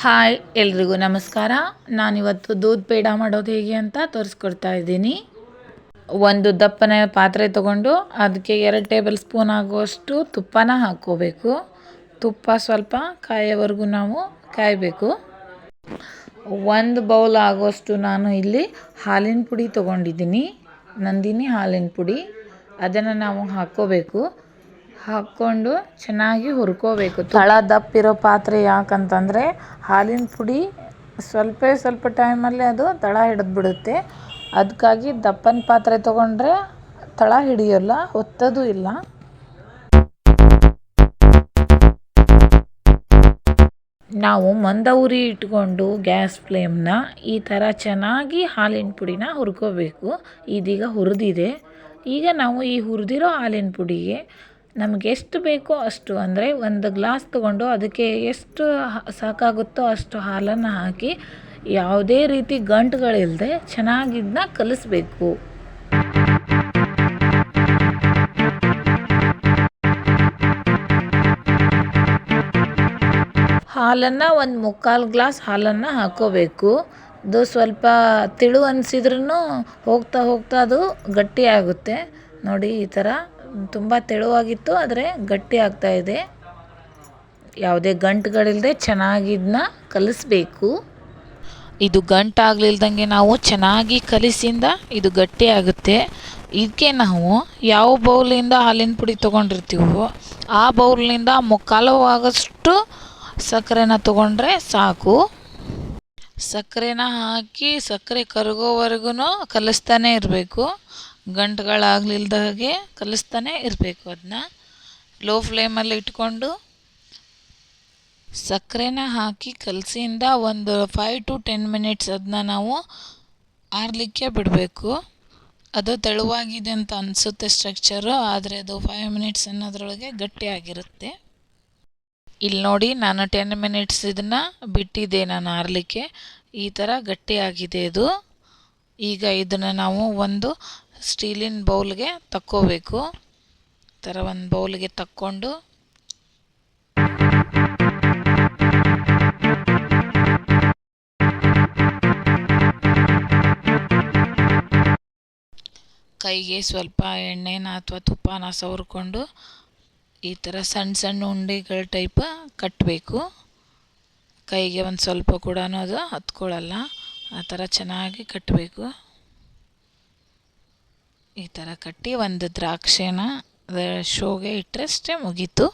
Hi, ಎಲ್ರಿಗೂ ನಮಸ್ಕಾರ. ನಾನಿವತ್ತು ದೂದ್ ಪೇಡ ಮಾಡೋದು ಹೇಗೆ ಅಂತ ತೋರಿಸ್ಕೊಡ್ತಾ ಇದ್ದೀನಿ. ಒಂದು ದಪ್ಪನ ಪಾತ್ರೆ ತಗೊಂಡು ಅದಕ್ಕೆ ಎರಡು ಟೇಬಲ್ ಸ್ಪೂನ್ ಆಗುವಷ್ಟು ತುಪ್ಪನ ಹಾಕ್ಕೋಬೇಕು. ತುಪ್ಪ ಸ್ವಲ್ಪ ಕಾಯೋವರೆಗೂ ನಾವು ಕಾಯಬೇಕು. ಒಂದು ಬೌಲ್ ಆಗುವಷ್ಟು ನಾನು ಇಲ್ಲಿ ಹಾಲಿನ ಪುಡಿ ತೊಗೊಂಡಿದ್ದೀನಿ. ನಂದಿನಿ ಹಾಲಿನ ಪುಡಿ. ಅದನ್ನು ನಾವು ಹಾಕ್ಕೋಬೇಕು. ಹಾಕ್ಕೊಂಡು ಚೆನ್ನಾಗಿ ಹುರ್ಕೋಬೇಕು. ತಳ ದಪ್ಪಿರೋ ಪಾತ್ರೆ ಯಾಕಂತಂದರೆ ಹಾಲಿನ ಪುಡಿ ಸ್ವಲ್ಪ ಸ್ವಲ್ಪ ಟೈಮಲ್ಲೇ ಅದು ತಳ ಹಿಡಿದು ಬಿಡುತ್ತೆ ಅದಕ್ಕಾಗಿ ದಪ್ಪನ ಪಾತ್ರೆ ತೊಗೊಂಡ್ರೆ ತಳ ಹಿಡಿಯೋಲ್ಲ, ಒತ್ತೋದು ಇಲ್ಲ. ನಾವು ಮಂದ ಉರಿ ಇಟ್ಕೊಂಡು ಗ್ಯಾಸ್ ಫ್ಲೇಮ್ನ ಈ ಥರ ಚೆನ್ನಾಗಿ ಹಾಲಿನ ಪುಡಿನ ಹುರ್ಕೋಬೇಕು. ಇದೀಗ ಹುರಿದಿದೆ. ಈಗ ನಾವು ಈ ಹುರಿದಿರೋ ಹಾಲಿನ ಪುಡಿಗೆ ನಮಗೆ ಎಷ್ಟು ಬೇಕೋ ಅಷ್ಟು, ಅಂದರೆ ಒಂದು ಗ್ಲಾಸ್ ತಗೊಂಡು ಅದಕ್ಕೆ ಎಷ್ಟು ಸಾಕಾಗುತ್ತೋ ಅಷ್ಟು ಹಾಲನ್ನು ಹಾಕಿ ಯಾವುದೇ ರೀತಿ ಗಂಟುಗಳಿಲ್ಲದೆ ಚೆನ್ನಾಗಿ ಇದನ್ನ ಕಲಿಸ್ಬೇಕು. ಹಾಲನ್ನು ಒಂದು ಮುಕ್ಕಾಲು ಗ್ಲಾಸ್ ಹಾಲನ್ನು ಹಾಕೋಬೇಕು. ಅದು ಸ್ವಲ್ಪ ತಿಳು ಅನಿಸಿದ್ರೂ ಹೋಗ್ತಾ ಹೋಗ್ತಾ ಅದು ಗಟ್ಟಿಯಾಗುತ್ತೆ. ನೋಡಿ ಈ ಥರ ತುಂಬ ತೆಳುವಾಗಿತ್ತು, ಆದರೆ ಗಟ್ಟಿ ಆಗ್ತಾ ಇದೆ. ಯಾವುದೇ ಗಂಟುಗಳಿಲ್ಲದೆ ಚೆನ್ನಾಗಿ ಇದನ್ನ ಕಲಿಸ್ಬೇಕು. ಇದು ಗಂಟಾಗಲಿಲ್ದಂಗೆ ನಾವು ಚೆನ್ನಾಗಿ ಕಲಿಸಿಂದ ಇದು ಗಟ್ಟಿ ಆಗುತ್ತೆ. ಇದಕ್ಕೆ ನಾವು ಯಾವ ಬೌಲಿಂದ ಹಾಲಿನ ಪುಡಿ ತೊಗೊಂಡಿರ್ತೀವೋ ಆ ಬೌಲ್ನಿಂದ ಮುಕ್ಕಾಲು ಆಗೋಷ್ಟು ಸಕ್ಕರೆನ ತೊಗೊಂಡ್ರೆ ಸಾಕು. ಸಕ್ಕರೆನ ಹಾಕಿ ಸಕ್ಕರೆ ಕರಗೋವರೆಗೂ ಕಲಿಸ್ತಾನೆ ಇರಬೇಕು. ಗಂಟುಗಳಾಗ್ಲಿಲ್ದ ಹಾಗೆ ಕಲಿಸ್ತಾನೆ ಇರಬೇಕು ಅದನ್ನ ಲೋ ಫ್ಲೇಮಲ್ಲಿ ಇಟ್ಕೊಂಡು ಸಕ್ಕರೆನ ಹಾಕಿ ಕಲಸಿಯಿಂದ ಒಂದು ಫೈವ್ ಟು ಟೆನ್ ಮಿನಿಟ್ಸ್ ಅದನ್ನ ನಾವು ಆರಲಿಕ್ಕೆ ಬಿಡಬೇಕು. ಅದು ತೆಳುವಾಗಿದೆ ಅಂತ ಅನಿಸುತ್ತೆ ಸ್ಟ್ರಕ್ಚರು ಆದರೆ ಅದು ಫೈವ್ ಮಿನಿಟ್ಸ್ ಅನ್ನೋದ್ರೊಳಗೆ ಗಟ್ಟಿಯಾಗಿರುತ್ತೆ ಇಲ್ಲಿ ನೋಡಿ ನಾನು ಟೆನ್ ಮಿನಿಟ್ಸ್ ಇದನ್ನು ಬಿಟ್ಟಿದ್ದೆ ನಾನು ಆರಲಿಕ್ಕೆ. ಈ ಥರ ಗಟ್ಟಿಯಾಗಿದೆ ಇದು. ಈಗ ಇದನ್ನು ನಾವು ಒಂದು ಸ್ಟೀಲಿನ ಬೌಲ್ಗೆ ತಕ್ಕೋಬೇಕು. ಥರ ಒಂದು ಬೌಲ್ಗೆ ತಕ್ಕೊಂಡು. ಕೈಗೆ ಸ್ವಲ್ಪ ಎಣ್ಣೆನ ಅಥವಾ ತುಪ್ಪನ ಸವರ್ಕೊಂಡು ಈ ಥರ ಸಣ್ಣ ಸಣ್ಣ ಉಂಡೆಗಳ ಟೈಪ್ ಕಟ್ಟಬೇಕು. ಕೈಗೆ ಒಂದು ಸ್ವಲ್ಪ ಕೂಡ ಅದು ಹತ್ಕೊಳ್ಳಲ್ಲ. ಆ ಥರ ಚೆನ್ನಾಗಿ ಕಟ್ಟಬೇಕು. ಈ ಥರ ಕಟ್ಟಿ ಒಂದು ದ್ರಾಕ್ಷಿನ ಶೋಗೆ ಇಟ್ಟರೆ ಅಷ್ಟೇ ಮುಗೀತು.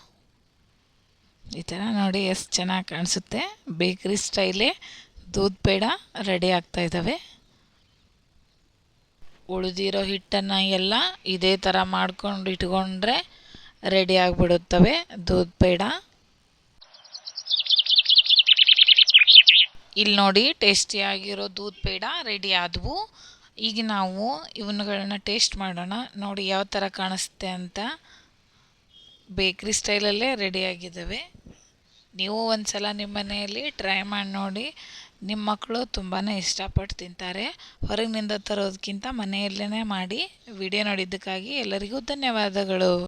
ಈ ಥರ ನೋಡಿ ಎಷ್ಟು ಚೆನ್ನಾಗಿ ಕಾಣಿಸುತ್ತೆ. ಬೇಕ್ರಿ ಸ್ಟೈಲೇ ದೂದ್ ಪೇಡ ರೆಡಿ ಆಗ್ತಾ ಇದ್ದಾವೆ ಉಳಿದಿರೋ ಹಿಟ್ಟನ್ನು ಎಲ್ಲ ಇದೇ ಥರ ಮಾಡ್ಕೊಂಡು ಇಟ್ಕೊಂಡ್ರೆ ರೆಡಿ ಆಗಿಬಿಡುತ್ತವೆ ದೂದ್ ಪೇಡ. ಇಲ್ಲಿ ನೋಡಿ ಟೇಸ್ಟಿಯಾಗಿರೋ ದೂದ್ ಪೇಡ ರೆಡಿ ಆದವು. ಈಗ ನಾವು ಇವನ್ನುಗಳನ್ನ ಟೇಸ್ಟ್ ಮಾಡೋಣ. ನೋಡಿ ಯಾವ ಥರ ಕಾಣಿಸುತ್ತೆ ಅಂತ. ಬೇಕ್ರಿ ಸ್ಟೈಲಲ್ಲೇ ರೆಡಿಯಾಗಿದ್ದಾವೆ ನೀವು ಒಂದು ಸಲ ನಿಮ್ಮ ಮನೆಯಲ್ಲಿ ಟ್ರೈ ಮಾಡಿ ನೋಡಿ. ನಿಮ್ಮ ಮಕ್ಕಳು ತುಂಬಾ ಇಷ್ಟಪಟ್ಟು ತಿಂತಾರೆ. ಹೊರಗಿನಿಂದ ತರೋದಕ್ಕಿಂತ ಮನೆಯಲ್ಲೇ ಮಾಡಿ. ವಿಡಿಯೋ ನೋಡಿದ್ದಕ್ಕಾಗಿ ಎಲ್ಲರಿಗೂ ಧನ್ಯವಾದಗಳು.